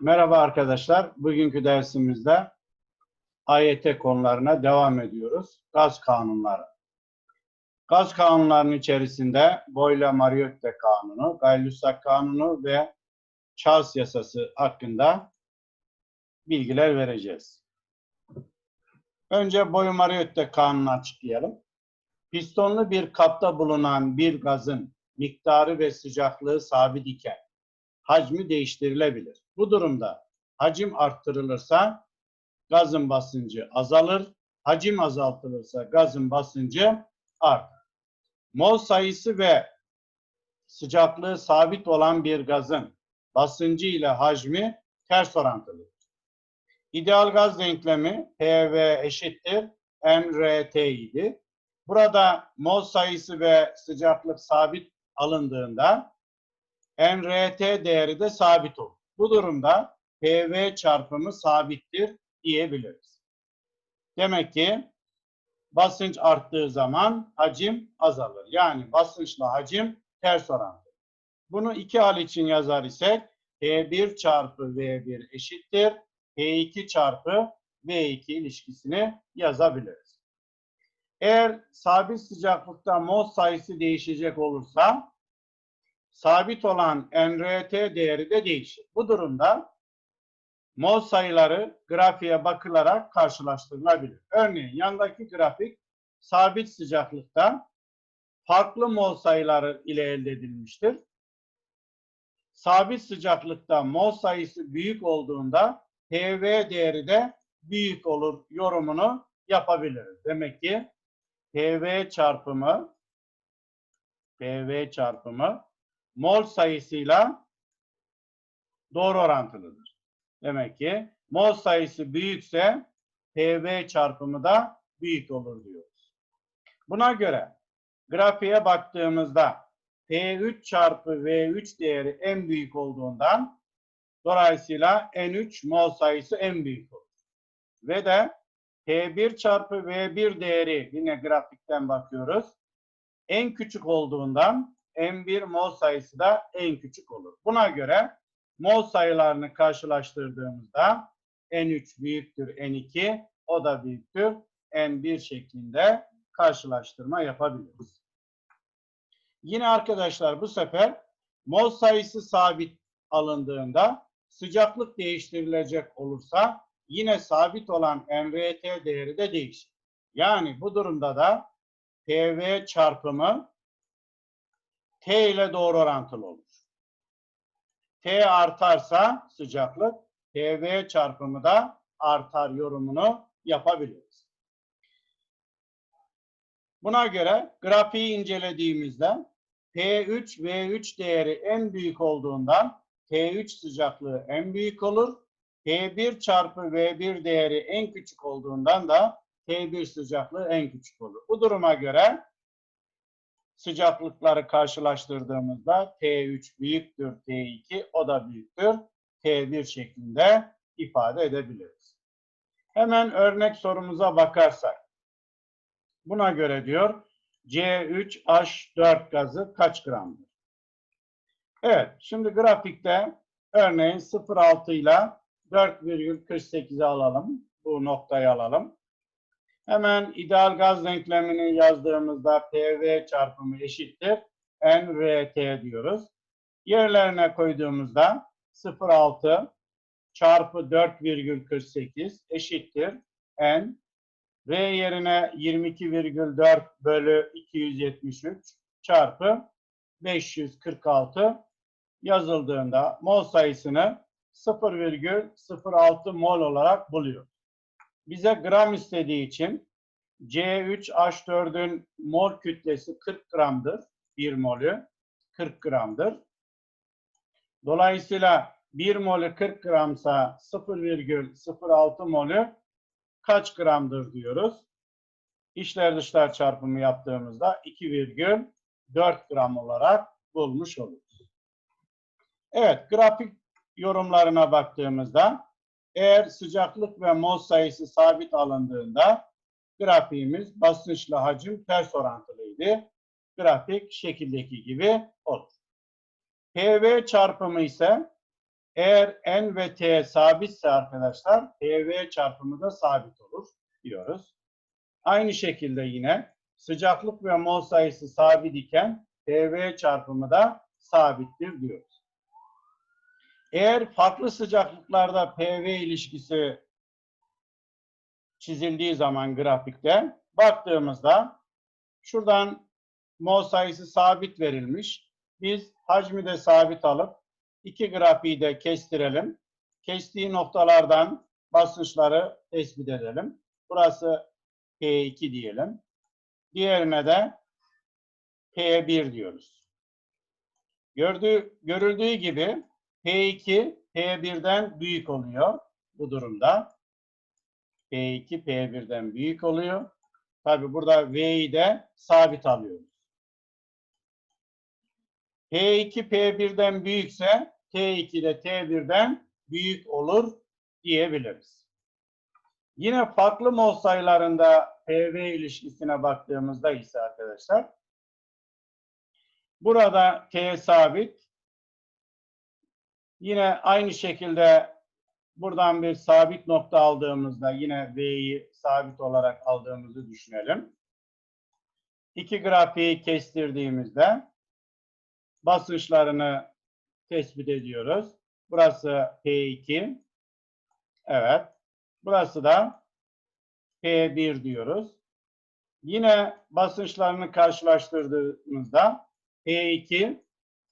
Merhaba arkadaşlar. Bugünkü dersimizde AYT konularına devam ediyoruz. Gaz kanunları. Gaz kanunlarının içerisinde Boyle-Mariotte kanunu, Gay-Lussac kanunu ve Charles yasası hakkında bilgiler vereceğiz. Önce Boyle-Mariotte kanunu açıklayalım. Pistonlu bir kapta bulunan bir gazın miktarı ve sıcaklığı sabit iken hacmi değiştirilebilir. Bu durumda hacim arttırılırsa gazın basıncı azalır, hacim azaltılırsa gazın basıncı artar. Mol sayısı ve sıcaklığı sabit olan bir gazın basıncı ile hacmi ters orantılıdır. İdeal gaz denklemi PV eşittir nRT idi. Burada mol sayısı ve sıcaklık sabit alındığında nRT değeri de sabit olur. Bu durumda PV çarpımı sabittir diyebiliriz. Demek ki basınç arttığı zaman hacim azalır. Yani basınçla hacim ters orantılı. Bunu iki hal için yazar isek P1 çarpı V1 eşittir. P2 çarpı V2 ilişkisini yazabiliriz. Eğer sabit sıcaklıkta mol sayısı değişecek olursa sabit olan nRT değeri de değişir. Bu durumda mol sayıları grafiğe bakılarak karşılaştırılabilir. Örneğin yandaki grafik sabit sıcaklıkta farklı mol sayıları ile elde edilmiştir. Sabit sıcaklıkta mol sayısı büyük olduğunda PV değeri de büyük olur yorumunu yapabiliriz. Demek ki PV çarpımı PV çarpımı mol sayısıyla doğru orantılıdır. Demek ki mol sayısı büyükse PV çarpımı da büyük olur diyoruz. Buna göre grafiğe baktığımızda P3 çarpı V3 değeri en büyük olduğundan dolayısıyla N3 mol sayısı en büyük olur. Ve de P1 çarpı V1 değeri yine grafikten bakıyoruz. En küçük olduğundan M1 mol sayısı da en küçük olur. Buna göre mol sayılarını karşılaştırdığımızda N3 büyüktür N2, o da büyüktür N1 şeklinde karşılaştırma yapabiliriz. Yine arkadaşlar bu sefer mol sayısı sabit alındığında sıcaklık değiştirilecek olursa yine sabit olan nRT değeri de değişir. Yani bu durumda da PV çarpımı T ile doğru orantılı olur. T artarsa sıcaklık, PV çarpımı da artar yorumunu yapabiliriz. Buna göre grafiği incelediğimizde P3 V3 değeri en büyük olduğundan T3 sıcaklığı en büyük olur. P1 çarpı V1 değeri en küçük olduğundan da T1 sıcaklığı en küçük olur. Bu duruma göre sıcaklıkları karşılaştırdığımızda T3 büyüktür T2, o da büyüktür T1 şeklinde ifade edebiliriz. Hemen örnek sorumuza bakarsak. Buna göre diyor C3H4 gazı kaç gramdır? Evet, şimdi grafikte örneğin 0.6 ile 4,48'i alalım. Bu noktayı alalım. Hemen ideal gaz denklemini yazdığımızda PV çarpımı eşittir. nRT diyoruz. Yerlerine koyduğumuzda 0,6 çarpı 4,48 eşittir. N. V yerine 22,4 bölü 273 çarpı 546 yazıldığında mol sayısını 0,06 mol olarak buluyor bize gram istediği için C3H4'ün mol kütlesi 40 gramdır. 1 molü 40 gramdır. Dolayısıyla 1 molü 40 gramsa 0,06 molü kaç gramdır diyoruz. İşler dışlar çarpımı yaptığımızda 2,4 gram olarak bulmuş oluruz. Evet, grafik yorumlarına baktığımızda eğer sıcaklık ve mol sayısı sabit alındığında grafiğimiz basınçla hacim ters orantılıydı. Grafik şekildeki gibi olur. PV çarpımı ise Eğer n ve t sabitse arkadaşlar PV çarpımı da sabit olur diyoruz. Aynı şekilde yine sıcaklık ve mol sayısı sabit iken PV çarpımı da sabittir diyoruz. Eğer farklı sıcaklıklarda PV ilişkisi çizildiği zaman grafikte baktığımızda şuradan mol sayısı sabit verilmiş. Biz hacmi de sabit alıp iki grafiği de kestirelim. Kestiği noktalardan basınçları tespit edelim. Burası P2 diyelim. Diğerine de P1 diyoruz. Gördüğü, görüldüğü gibi P2 P1'den büyük oluyor bu durumda. P2 P1'den büyük oluyor. Tabi burada V'yi de sabit alıyoruz. P2 P1'den büyükse T2 de T1'den büyük olur diyebiliriz. Yine farklı mol sayılarında PV ilişkisine baktığımızda ise arkadaşlar burada T sabit yine aynı şekilde buradan bir sabit nokta aldığımızda yine V'yi sabit olarak aldığımızı düşünelim. İki grafiği kestirdiğimizde basınçlarını tespit ediyoruz. Burası P2. Evet. Burası da P1 diyoruz. Yine basınçlarını karşılaştırdığımızda P2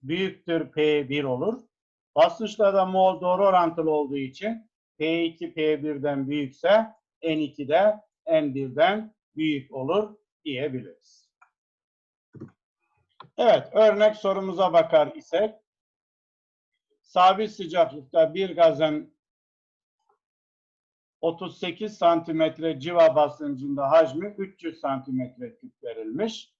büyüktür P1 olur. Basınçlarda mol doğru orantılı olduğu için P2 P1'den büyükse N2 de N1'den büyük olur diyebiliriz. Evet, örnek sorumuza bakar isek sabit sıcaklıkta bir gazın 38 santimetre civa basıncında hacmi 300 santimetre küp verilmiş.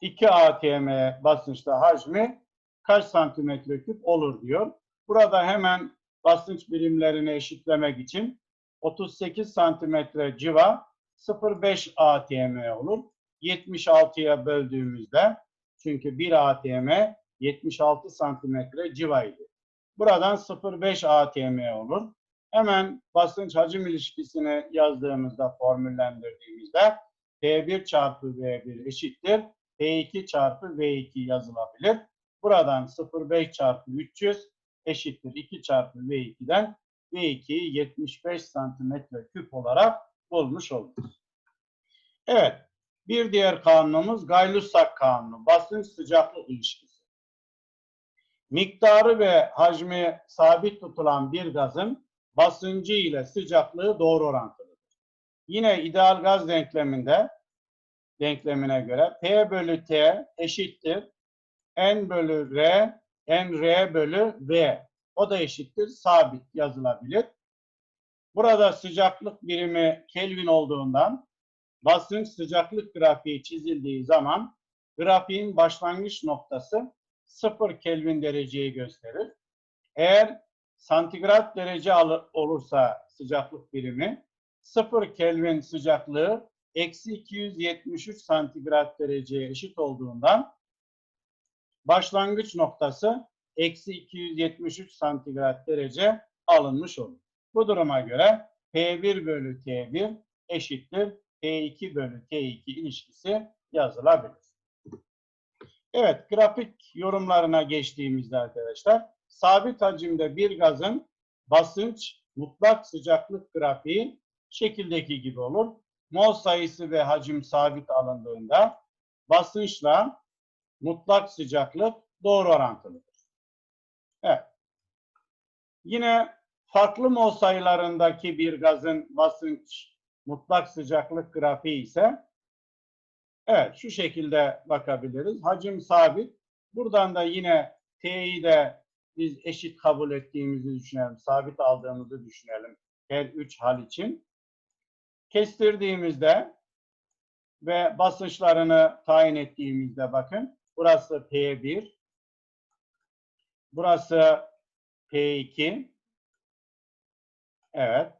2 atm basınçta hacmi kaç santimetre küp olur diyor. Burada hemen basınç birimlerini eşitlemek için 38 santimetre civa 0,5 atm olur. 76'ya böldüğümüzde çünkü 1 atm 76 santimetre civaydı. Buradan 0,5 atm olur. Hemen basınç hacim ilişkisini yazdığımızda, formüllendirdiğimizde P1 çarpı V1 eşittir. P2 çarpı V2 yazılabilir. Buradan 0,5 çarpı 300 eşittir 2 çarpı V2'den V2'yi 75 santimetre küp olarak bulmuş oluruz. Evet. Bir diğer kanunumuz Gay-Lussac kanunu. Basınç sıcaklık ilişkisi. Miktarı ve hacmi sabit tutulan bir gazın basıncı ile sıcaklığı doğru orantılıdır. Yine ideal gaz denkleminde denklemine göre P bölü T eşittir N bölü R, N R bölü V. O da eşittir sabit yazılabilir. Burada sıcaklık birimi Kelvin olduğundan basınç sıcaklık grafiği çizildiği zaman grafiğin başlangıç noktası 0 Kelvin dereceyi gösterir. Eğer santigrat derece olursa sıcaklık birimi 0 Kelvin sıcaklığı eksi 273 santigrat dereceye eşit olduğundan başlangıç noktası eksi 273 santigrat derece alınmış olur. Bu duruma göre P1 bölü T1 eşittir P2 bölü T2 ilişkisi yazılabilir. Evet, grafik yorumlarına geçtiğimizde arkadaşlar, sabit hacimde bir gazın basınç, mutlak sıcaklık grafiği şekildeki gibi olur. Mol sayısı ve hacim sabit alındığında basınçla mutlak sıcaklık doğru orantılıdır. Evet. Yine farklı mol sayılarındaki bir gazın basınç mutlak sıcaklık grafiği ise evet şu şekilde bakabiliriz. Hacim sabit. Buradan da yine T'yi de biz eşit kabul ettiğimizi düşünelim. Sabit aldığımızı düşünelim. Her üç hal için. Kestirdiğimizde ve basınçlarını tayin ettiğimizde bakın. Burası P1. Burası P2. Evet.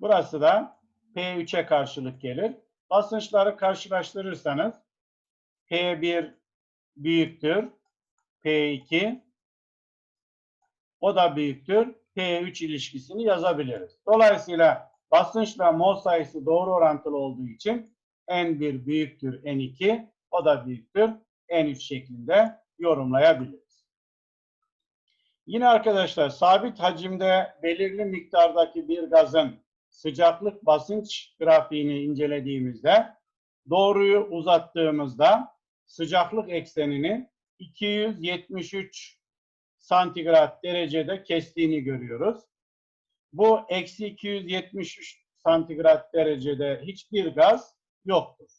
Burası da P3'e karşılık gelir. Basınçları karşılaştırırsanız P1 büyüktür. P2 o da büyüktür. P3 ilişkisini yazabiliriz. Dolayısıyla basınçla mol sayısı doğru orantılı olduğu için N1 büyüktür N2, o da büyüktür N3 şeklinde yorumlayabiliriz. Yine arkadaşlar sabit hacimde belirli miktardaki bir gazın sıcaklık basınç grafiğini incelediğimizde doğruyu uzattığımızda sıcaklık eksenini 273 santigrat derecede kestiğini görüyoruz. Bu eksi 273 santigrat derecede hiçbir gaz yoktur.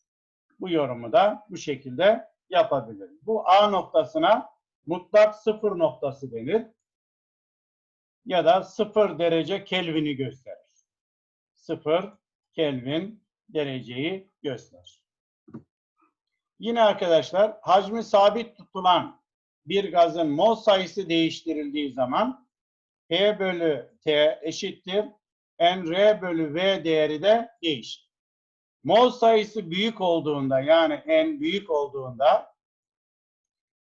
Bu yorumu da bu şekilde yapabiliriz. Bu A noktasına mutlak sıfır noktası denir. Ya da sıfır derece Kelvin'i gösterir. Sıfır Kelvin dereceyi gösterir. Yine arkadaşlar hacmi sabit tutulan bir gazın mol sayısı değiştirildiği zaman P bölü T eşittir NR bölü V değeri de değişir. Mol sayısı büyük olduğunda yani N büyük olduğunda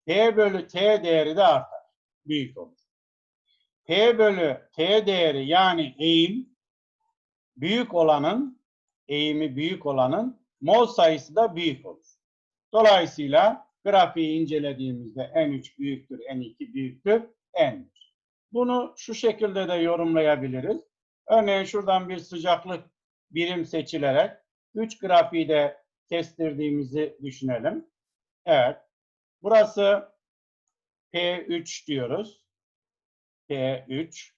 P bölü T değeri de artar. Büyük olur. P bölü T değeri yani eğim büyük olanın eğimi büyük olanın mol sayısı da büyük olur. Dolayısıyla grafiği incelediğimizde N3 büyüktür, N2 büyüktür, N'dir. Bunu şu şekilde de yorumlayabiliriz. Örneğin şuradan bir sıcaklık birim seçilerek 3 grafiği de kestirdiğimizi düşünelim. Evet. Burası P3 diyoruz. P3.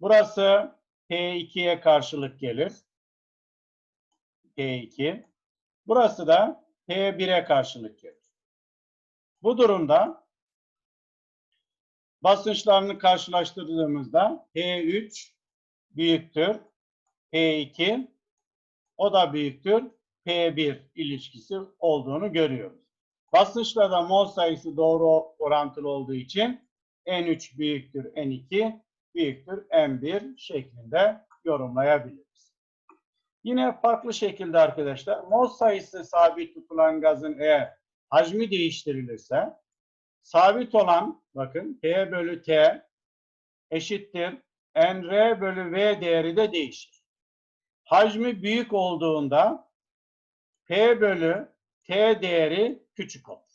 Burası P2'ye karşılık gelir. P2. Burası da P1'e karşılık gelir. Bu durumda basınçlarını karşılaştırdığımızda P3 büyüktür P2 o da büyüktür P1 ilişkisi olduğunu görüyoruz. Basınçla da mol sayısı doğru orantılı olduğu için N3 büyüktür N2 büyüktür M1 şeklinde yorumlayabiliriz. Yine farklı şekilde arkadaşlar mol sayısı sabit tutulan gazın eğer hacmi değiştirilirse sabit olan bakın P bölü T eşittir NR bölü V değeri de değişir. Hacmi büyük olduğunda P bölü T değeri küçük olur.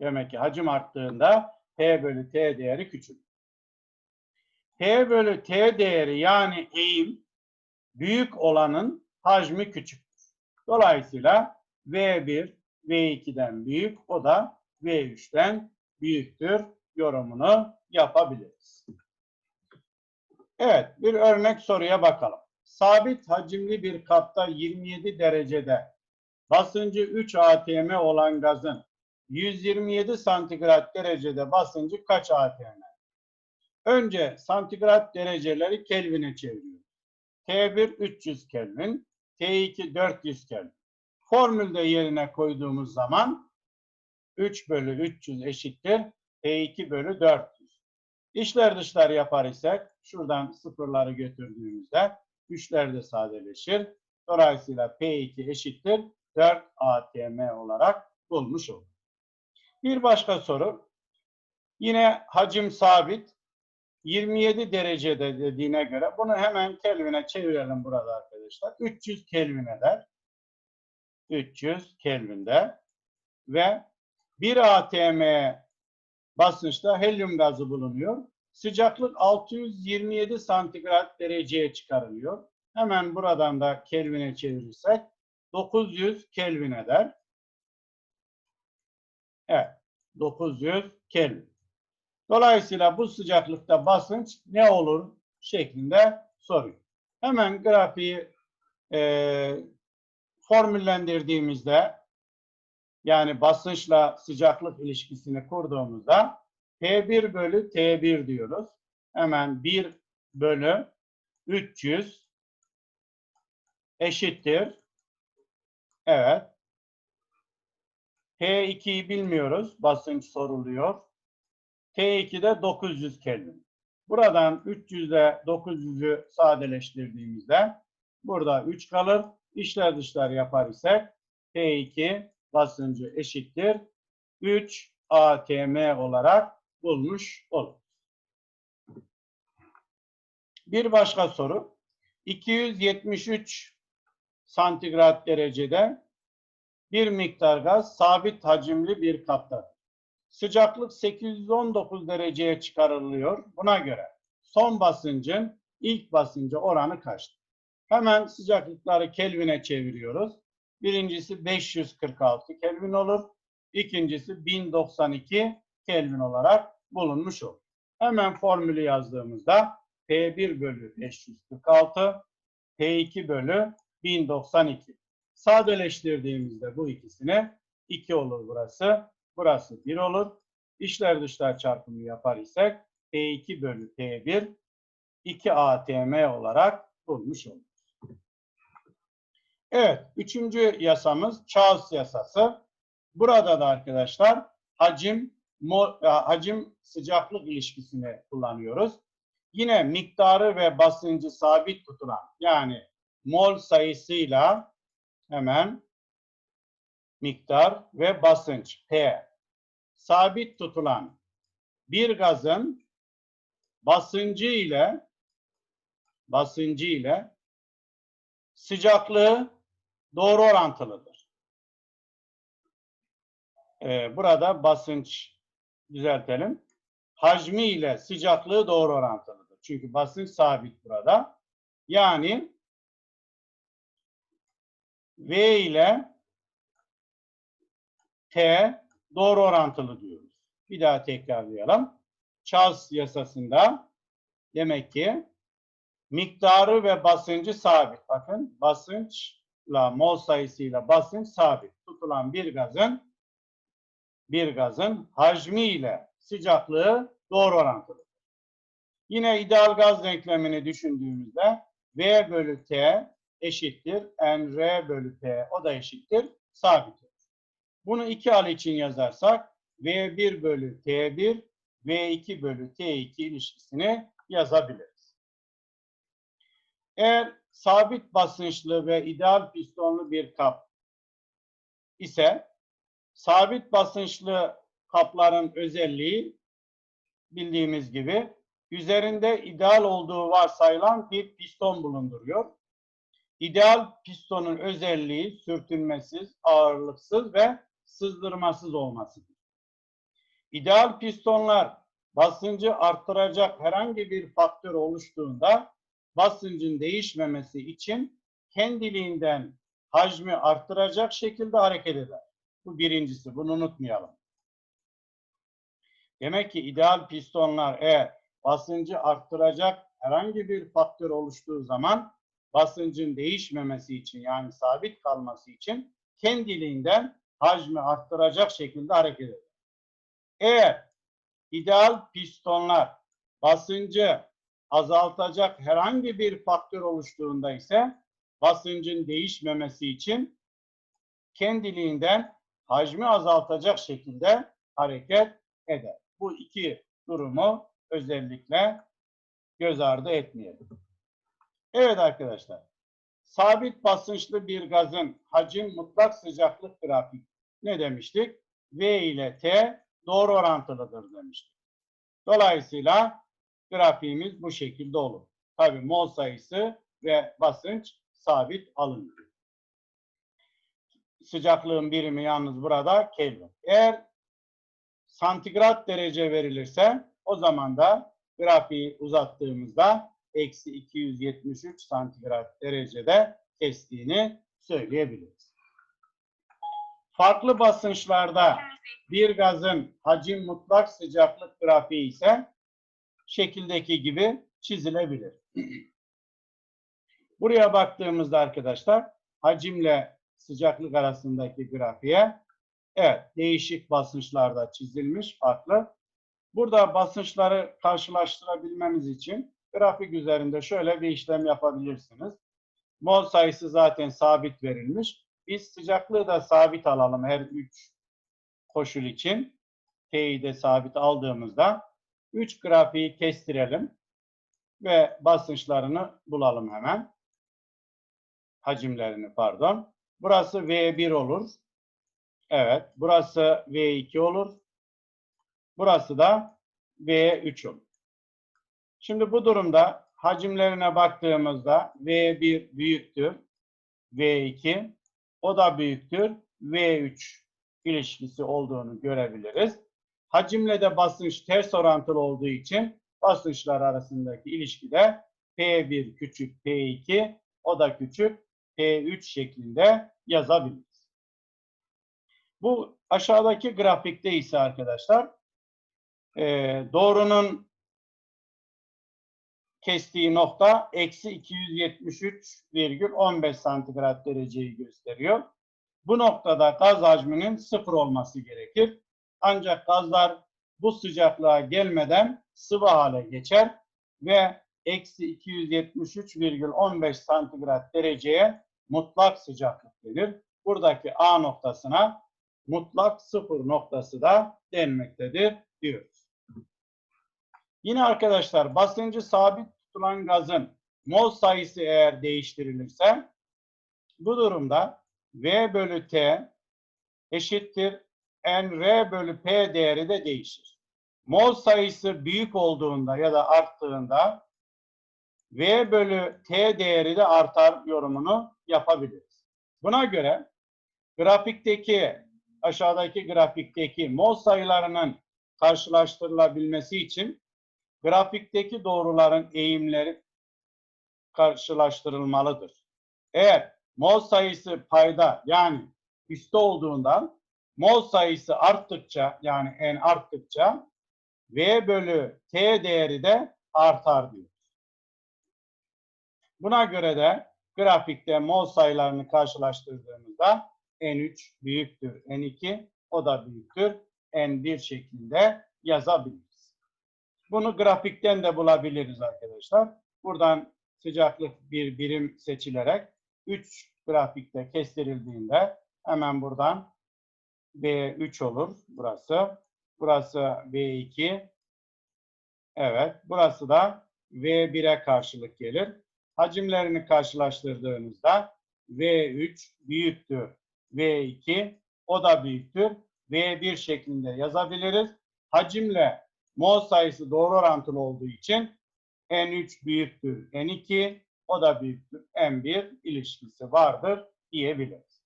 Demek ki hacim arttığında P bölü T değeri küçük. P bölü T değeri yani eğim büyük olanın hacmi küçüktür. Dolayısıyla V1 V2'den büyük o da V3'ten büyüktür yorumunu yapabiliriz. Evet bir örnek soruya bakalım. Sabit hacimli bir kapta 27 derecede basıncı 3 atm olan gazın 127 santigrat derecede basıncı kaç atm? Önce santigrat dereceleri Kelvin'e çeviriyoruz. T1 300 Kelvin, T2 400 Kelvin. Formülde yerine koyduğumuz zaman 3 bölü 300 eşittir T2 bölü 400. İşler dışlar yapar isek şuradan sıfırları götürdüğümüzde üçler de sadeleşir. Dolayısıyla P2 eşittir 4 ATM olarak bulmuş olduk. Bir başka soru. Yine hacim sabit. 27 derecede dediğine göre bunu hemen Kelvin'e çevirelim burada arkadaşlar. 300 Kelvin eder. 300 Kelvin'de ve 1 atm basınçta helyum gazı bulunuyor. Sıcaklık 627 santigrat dereceye çıkarılıyor. Hemen buradan da Kelvin'e çevirirsek 900 Kelvin eder. Evet, 900 Kelvin. Dolayısıyla bu sıcaklıkta basınç ne olur şeklinde soruyor. Hemen grafiği e, formüllendirdiğimizde yani basınçla sıcaklık ilişkisini kurduğumuzda P1 bölü T1 diyoruz. Hemen 1 bölü 300 eşittir. Evet. P2'yi bilmiyoruz. Basınç soruluyor. T2'de 900 Kelvin. Buradan 300 ile 900'ü sadeleştirdiğimizde burada 3 kalır. İşler dışlar yapar ise T2 basıncı eşittir. 3 ATM olarak bulmuş olur. Bir başka soru. 273 santigrat derecede bir miktar gaz sabit hacimli bir kapta. Sıcaklık 819 dereceye çıkarılıyor. Buna göre son basıncın ilk basıncı oranı kaçtır? Hemen sıcaklıkları Kelvin'e çeviriyoruz. Birincisi 546 Kelvin olur. İkincisi 1092 Kelvin olarak bulunmuş olur. Hemen formülü yazdığımızda P1 bölü 546 P2 bölü 1092. Sadeleştirdiğimizde bu ikisini 2 olur burası. Burası 1 olur. İşler dışlar çarpımı yapar isek P2 bölü P1 2 ATM olarak bulmuş oluruz. Evet, üçüncü yasamız Charles yasası. Burada da arkadaşlar hacim e, hacim sıcaklık ilişkisini kullanıyoruz. Yine miktarı ve basıncı sabit tutulan yani mol sayısıyla hemen miktar ve basınç P sabit tutulan bir gazın basıncı ile basıncı ile sıcaklığı doğru orantılıdır. Ee, burada basınç düzeltelim. Hacmi ile sıcaklığı doğru orantılıdır. Çünkü basınç sabit burada. Yani V ile T doğru orantılı diyoruz. Bir daha tekrarlayalım. Charles yasasında demek ki miktarı ve basıncı sabit. Bakın basınçla mol sayısıyla basınç sabit. Tutulan bir gazın bir gazın hacmi ile sıcaklığı doğru orantılı. Yine ideal gaz denklemini düşündüğümüzde V bölü T eşittir NR bölü P o da eşittir sabit. Bunu iki al için yazarsak V1 bölü T1 V2 bölü T2 ilişkisini yazabiliriz. Eğer sabit basınçlı ve ideal pistonlu bir kap ise sabit basınçlı kapların özelliği bildiğimiz gibi üzerinde ideal olduğu varsayılan bir piston bulunduruyor. İdeal pistonun özelliği sürtünmesiz, ağırlıksız ve sızdırmasız olmasıdır. İdeal pistonlar basıncı arttıracak herhangi bir faktör oluştuğunda basıncın değişmemesi için kendiliğinden hacmi arttıracak şekilde hareket eder. Bu birincisi. Bunu unutmayalım. Demek ki ideal pistonlar eğer basıncı arttıracak herhangi bir faktör oluştuğu zaman basıncın değişmemesi için yani sabit kalması için kendiliğinden hacmi arttıracak şekilde hareket eder. Eğer ideal pistonlar basıncı azaltacak herhangi bir faktör oluştuğunda ise basıncın değişmemesi için kendiliğinden hacmi azaltacak şekilde hareket eder. Bu iki durumu özellikle göz ardı etmeyelim. Evet arkadaşlar. Sabit basınçlı bir gazın hacim mutlak sıcaklık grafik ne demiştik? V ile T doğru orantılıdır demiştik. Dolayısıyla grafiğimiz bu şekilde olur. Tabii mol sayısı ve basınç sabit alınıyor. Sıcaklığın birimi yalnız burada Kelvin. Eğer santigrat derece verilirse o zaman da grafiği uzattığımızda eksi 273 santigrat derecede kestiğini söyleyebiliriz. Farklı basınçlarda bir gazın hacim mutlak sıcaklık grafiği ise şekildeki gibi çizilebilir. Buraya baktığımızda arkadaşlar hacimle sıcaklık arasındaki grafiğe evet değişik basınçlarda çizilmiş farklı. Burada basınçları karşılaştırabilmemiz için grafik üzerinde şöyle bir işlem yapabilirsiniz. Mol sayısı zaten sabit verilmiş. Biz sıcaklığı da sabit alalım her 3 koşul için. T'yi de sabit aldığımızda 3 grafiği kestirelim ve basınçlarını bulalım hemen. Hacimlerini pardon. Burası V1 olur. Evet. Burası V2 olur. Burası da V3 olur. Şimdi bu durumda hacimlerine baktığımızda V1 büyüktür. V2 o da büyüktür. V3 ilişkisi olduğunu görebiliriz. Hacimle de basınç ters orantılı olduğu için basınçlar arasındaki ilişkide P1 küçük P2 o da küçük P3 şeklinde yazabiliriz. Bu aşağıdaki grafikte ise arkadaşlar e, doğrunun kestiği nokta eksi 273,15 santigrat dereceyi gösteriyor. Bu noktada gaz hacminin sıfır olması gerekir. Ancak gazlar bu sıcaklığa gelmeden sıvı hale geçer ve eksi 273,15 santigrat dereceye mutlak sıcaklık denir. Buradaki A noktasına mutlak sıfır noktası da denmektedir diyoruz. Yine arkadaşlar basıncı sabit tutulan gazın mol sayısı eğer değiştirilirse bu durumda V bölü T eşittir NR bölü P değeri de değişir. Mol sayısı büyük olduğunda ya da arttığında V bölü T değeri de artar yorumunu yapabiliriz. Buna göre grafikteki aşağıdaki grafikteki mol sayılarının karşılaştırılabilmesi için grafikteki doğruların eğimleri karşılaştırılmalıdır. Eğer mol sayısı payda yani üstte olduğundan mol sayısı arttıkça yani n arttıkça V bölü T değeri de artar diyor. Buna göre de grafikte mol sayılarını karşılaştırdığımızda N3 büyüktür N2 o da büyüktür N1 şeklinde yazabiliriz. Bunu grafikten de bulabiliriz arkadaşlar. Buradan sıcaklık bir birim seçilerek 3 grafikte kestirildiğinde hemen buradan B3 olur burası. Burası B2. Evet. Burası da V1'e karşılık gelir. Hacimlerini karşılaştırdığımızda V3 büyüktür. V2 o da büyüktür. V1 şeklinde yazabiliriz. Hacimle mol sayısı doğru orantılı olduğu için N3 büyüktür N2 o da büyüktür N1 ilişkisi vardır diyebiliriz.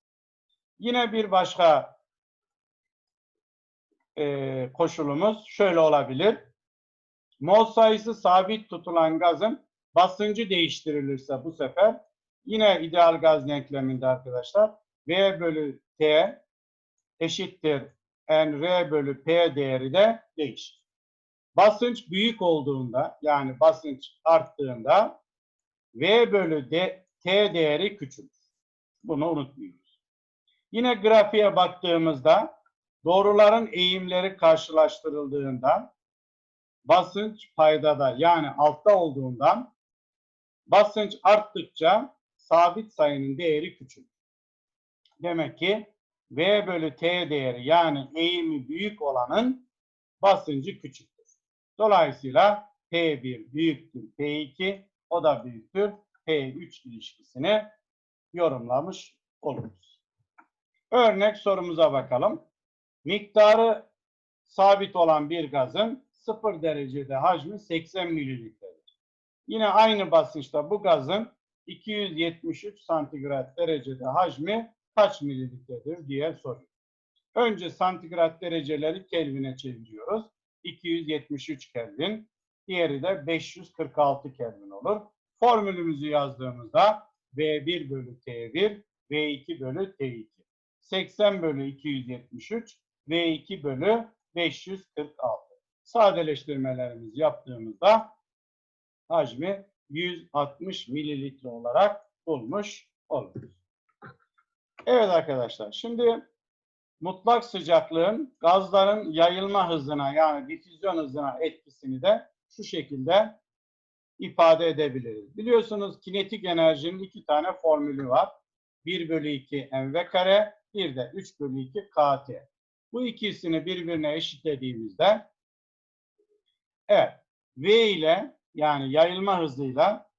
Yine bir başka e, koşulumuz şöyle olabilir. Mol sayısı sabit tutulan gazın basıncı değiştirilirse bu sefer yine ideal gaz denkleminde arkadaşlar V bölü T eşittir NR bölü P değeri de değişir. Basınç büyük olduğunda yani basınç arttığında V bölü D, T değeri küçülür. Bunu unutmuyoruz. Yine grafiğe baktığımızda doğruların eğimleri karşılaştırıldığında basınç paydada yani altta olduğundan basınç arttıkça sabit sayının değeri küçülür. Demek ki V bölü T değeri yani eğimi büyük olanın basıncı küçüktür. Dolayısıyla P1 büyüktür P2 o da büyüktür P3 ilişkisini yorumlamış oluruz. Örnek sorumuza bakalım. Miktarı sabit olan bir gazın 0 derecede hacmi 80 mililitredir. Yine aynı basınçta bu gazın 273 santigrat derecede hacmi kaç mililitredir diye soruyor. Önce santigrat dereceleri Kelvin'e çeviriyoruz. 273 Kelvin. Diğeri de 546 Kelvin olur. Formülümüzü yazdığımızda V1 bölü T1, V2 bölü T2. 80 bölü 273, V2 bölü 546. Sadeleştirmelerimizi yaptığımızda hacmi 160 mililitre olarak bulmuş oluruz. Evet arkadaşlar şimdi mutlak sıcaklığın gazların yayılma hızına yani difüzyon hızına etkisini de şu şekilde ifade edebiliriz. Biliyorsunuz kinetik enerjinin iki tane formülü var. 1 bölü 2 mv kare, bir de 3 bölü 2 kt. Bu ikisini birbirine eşitlediğimizde evet V ile yani yayılma hızıyla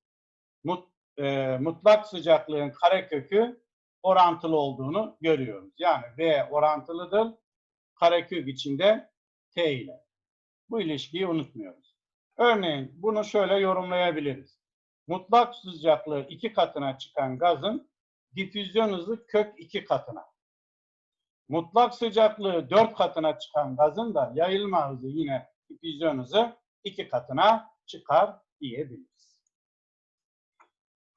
mut, e, mutlak sıcaklığın karekökü orantılı olduğunu görüyoruz. Yani V orantılıdır karekök içinde T ile. Bu ilişkiyi unutmuyoruz. Örneğin bunu şöyle yorumlayabiliriz. mutlak sıcaklığı iki katına çıkan gazın difüzyon hızı kök iki katına. Mutlak sıcaklığı dört katına çıkan gazın da yayılma hızı yine difüzyon hızı iki katına çıkar diyebiliriz.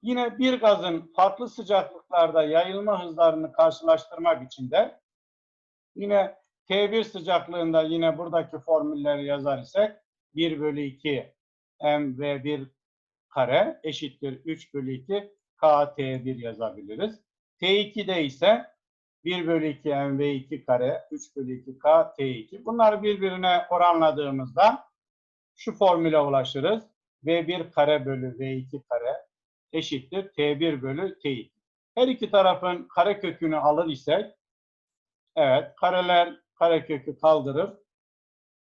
Yine bir gazın farklı sıcaklıklarda yayılma hızlarını karşılaştırmak için de yine T1 sıcaklığında yine buradaki formülleri yazar isek 1 bölü 2 mv1 kare eşittir 3 bölü 2 kt1 yazabiliriz. T2'de ise 1 bölü 2 mv2 kare 3 bölü 2 kt2. Bunları birbirine oranladığımızda şu formüle ulaşırız. V1 kare bölü V2 kare eşittir T1 bölü T2. Her iki tarafın kare kökünü alır isek evet kareler kare kökü kaldırır.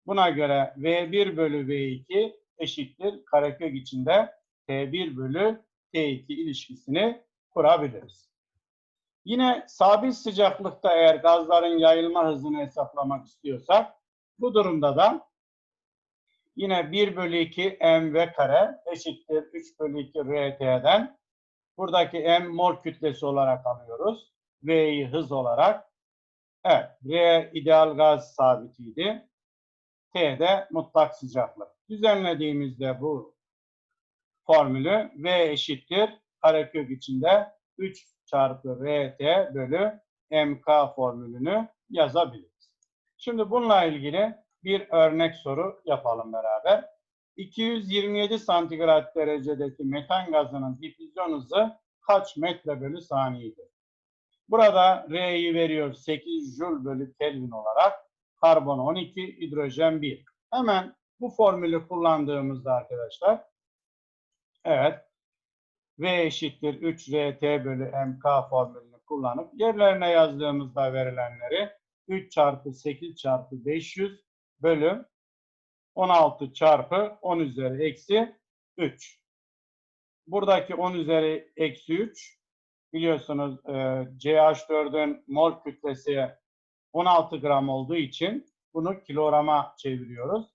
Buna göre V1 bölü V2 eşittir karekök içinde T1 bölü T2 ilişkisini kurabiliriz. Yine sabit sıcaklıkta eğer gazların yayılma hızını hesaplamak istiyorsak bu durumda da yine 1 bölü 2 mv kare eşittir 3 bölü 2 rt'den buradaki m mol kütlesi olarak alıyoruz. V'yi hız olarak. Evet, R ideal gaz sabitiydi. T de mutlak sıcaklık. Düzenlediğimizde bu formülü V eşittir karekök içinde 3 çarpı RT bölü MK formülünü yazabiliriz. Şimdi bununla ilgili bir örnek soru yapalım beraber. 227 santigrat derecedeki metan gazının difüzyon hızı kaç metre bölü saniyedir? Burada R'yi veriyor 8 Joule bölü Kelvin olarak. Karbon 12, hidrojen 1. Hemen bu formülü kullandığımızda arkadaşlar evet V eşittir 3 RT bölü MK formülünü kullanıp yerlerine yazdığımızda verilenleri 3 çarpı 8 çarpı 500 bölü 16 çarpı 10 üzeri eksi 3. Buradaki 10 üzeri eksi 3 biliyorsunuz e, CH4'ün mol kütlesi 16 gram olduğu için bunu kilograma çeviriyoruz.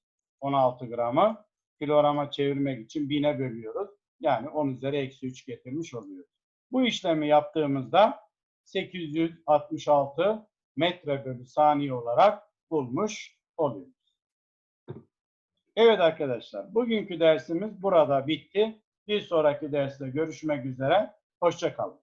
16 gramı kilograma çevirmek için bine bölüyoruz. Yani 10 üzeri eksi 3 getirmiş oluyoruz. Bu işlemi yaptığımızda 866 metre bölü saniye olarak bulmuş oluyoruz. Evet arkadaşlar, bugünkü dersimiz burada bitti. Bir sonraki derste görüşmek üzere. Hoşçakalın.